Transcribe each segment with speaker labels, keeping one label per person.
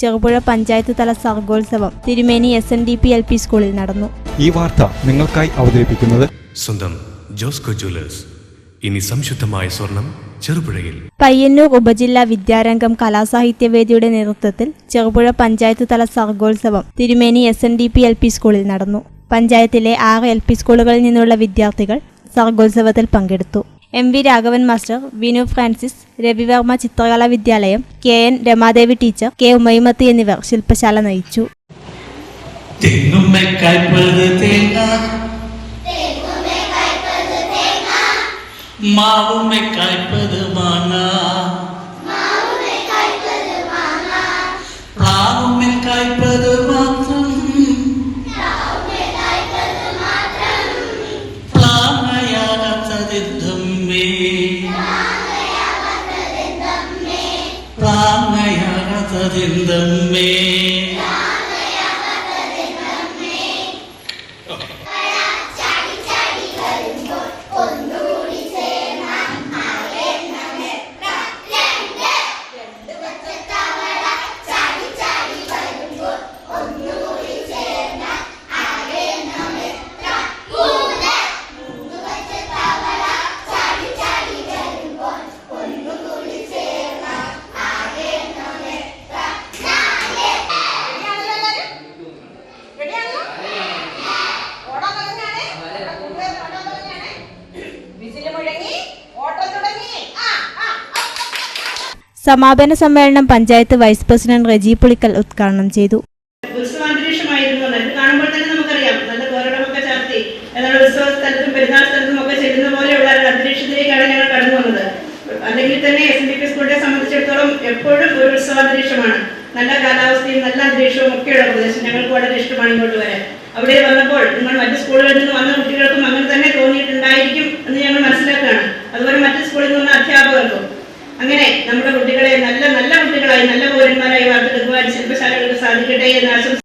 Speaker 1: ചെറുപുഴ പഞ്ചായത്ത് തല സർഗോത്സവം Thirumeni S N D P L P സ്കൂളിൽ നടന്നു.
Speaker 2: ഈ വാർത്ത നിങ്ങൾക്കായി അവതരിപ്പിക്കുന്നത്
Speaker 3: സ്വന്തം ജോസ്കോ ജ്വല്ലേഴ്സ്. ഇനി സംശുദ്ധമായ സ്വർണം ചെറുപുഴയിൽ.
Speaker 1: പയ്യന്നൂർ ഉപജില്ലാ വിദ്യാരംഗം കലാസാഹിത്യവേദിയുടെ നേതൃത്വത്തിൽ ചെറുപുഴ പഞ്ചായത്ത് തല സർഗോത്സവം Thirumeni S N D P L P സ്കൂളിൽ നടന്നു. പഞ്ചായത്തിലെ ആറ് എൽ പി സ്കൂളുകളിൽ നിന്നുള്ള വിദ്യാർത്ഥികൾ സർഗോത്സവത്തിൽ പങ്കെടുത്തു. M V Raghavan master Vinu Francis Ravivarma ചിത്രകലാ വിദ്യാലയം K N Ramadevi teacher K Umaimathi എന്നിവർ ശില്പശാല നയിച്ചു.
Speaker 4: മാവുമ്മെ കായ്പത് പ്ലാങ്ങയാകത്തതെന്തമ്മേ
Speaker 1: സമാപന സമ്മേളനം പഞ്ചായത്ത് വൈസ് പ്രസിഡന്റ് റെജി പുളിക്കൽ ഉദ്ഘാടനം ചെയ്തു.
Speaker 5: അല്ലെങ്കിൽ തന്നെ എസ് എൻ ഡി പി സ്കൂളിനെ സംബന്ധിച്ചിടത്തോളം എപ്പോഴും ഒരു ഉത്സവാന്തരീക്ഷമാണ് നല്ല കാലാവസ്ഥയും നല്ല അന്തരീക്ഷവും ഒക്കെയുള്ള പ്രദേശം. ഞങ്ങൾക്ക് വളരെ ഇഷ്ടമാണ് ഇങ്ങോട്ട് വരാൻ. അവിടെ വന്നപ്പോൾ നിങ്ങൾ മറ്റ് സ്കൂളുകളിൽ നിന്ന് വന്ന കുട്ടികൾക്കും അങ്ങനെ തന്നെ തോന്നിയിട്ടുണ്ടായിരിക്കും ഞങ്ങൾ മനസ്സിലാക്കുകയാണ് അതുപോലെ മറ്റ് സ്കൂളിൽ നിന്ന് വന്ന അധ്യാപകർക്കും അങ്ങനെ നമ്മുടെ കുട്ടികളെ നല്ല നല്ല കുട്ടികളായി നല്ല പൗരന്മാരായി വാർത്തെടുക്കുവാൻ ശില്പശാലകൾക്ക് സാധിക്കട്ടെ എന്ന് ആശംസിക്കുന്നു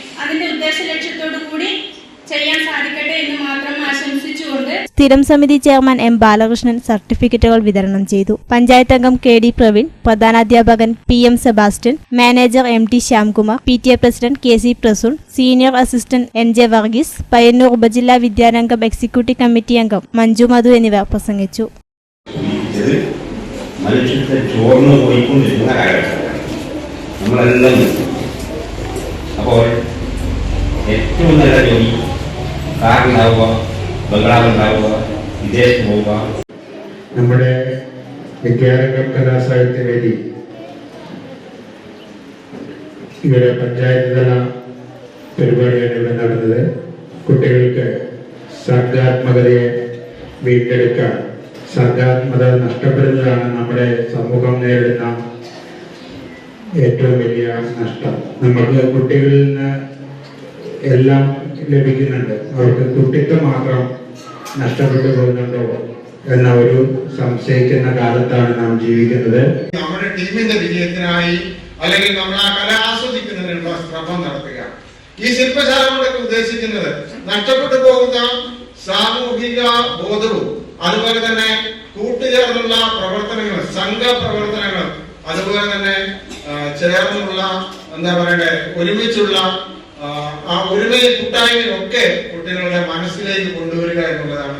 Speaker 6: അതിന്റെ ഉദ്ദേശ ലക്ഷ്യത്തോടു കൂടി ചെയ്യാൻ സാധിക്കട്ടെ എന്ന് മാത്രം ആശംസിച്ചുകൊണ്ട്
Speaker 1: സ്ഥിരം സമിതി ചെയർമാൻ എം ബാലകൃഷ്ണൻ സർട്ടിഫിക്കറ്റുകൾ വിതരണം ചെയ്തു. പഞ്ചായത്ത് അംഗം K D Praveen പ്രധാനാധ്യാപകൻ P M Sebastian manager M T Shyamkumar P T A president K C Prasoon senior assistant N J Varghese Payyanur ഉപജില്ലാ വിദ്യാരംഗം എക്സിക്യൂട്ടീവ് കമ്മിറ്റി അംഗം മഞ്ജു മധു എന്നിവർ പ്രസംഗിച്ചു.
Speaker 7: മനുഷ്യത്തെ ചോർന്നു പോയിക്കൊണ്ടിരിക്കുന്ന കാലഘട്ടമാണ് നമ്മളെല്ലാം അപ്പോൾ ഏറ്റവും നല്ല ജോലി കാറുണ്ടാവുക ബംഗ്ലാവ് ഉണ്ടാവുക വിദേശത്ത് പോവുക
Speaker 8: നമ്മുടെ വിദ്യാരംഗം കലാസാഹിത്യ വേദി ഇവിടെ പഞ്ചായത്ത് തല പരിപാടിയാണ് ഇവിടെ നടന്നത്. കുട്ടികൾക്ക് സർഗാത്മകതയെ വീണ്ടെടുക്കാൻ സർഗാത്മത നഷ്ടപ്പെടുന്നതാണ് നമ്മുടെ സമൂഹം നേരിടുന്ന ഏറ്റവും വലിയ നഷ്ടം. നമുക്ക് കുട്ടികളിൽ നിന്ന് എല്ലാം ലഭിക്കുന്നുണ്ട്. അവർക്ക് കുട്ടിത്വം മാത്രം നഷ്ടപ്പെട്ടു പോകുന്നുണ്ടോ എന്ന ഒരു സംശയിക്കുന്ന കാലത്താണ് നാം ജീവിക്കുന്നത്.
Speaker 9: നമ്മുടെ ടീമിന്റെ വിജയത്തിനായി അല്ലെങ്കിൽ നമ്മൾ ആ കല ആസ്വദിക്കുന്നതിനുള്ള ശ്രമം നടത്തുക. ഈ ശില്പശാല ഉദ്ദേശിക്കുന്നത് നഷ്ടപ്പെട്ടു പോകുന്ന സാമൂഹിക ബോധവും അതുപോലെ തന്നെ കൂട്ടുചേർന്നുള്ള പ്രവർത്തനങ്ങൾ സംഘ പ്രവർത്തനങ്ങൾ അതുപോലെ തന്നെ ചേർന്നുള്ള എന്താ പറയണ്ടേ ഒരുമിച്ചുള്ള ആ, ആ ഒരുമയും കൂട്ടായ്മയും ഒക്കെ കുട്ടികളുടെ മനസ്സിലേക്ക് കൊണ്ടുവരിക എന്നുള്ളതാണ്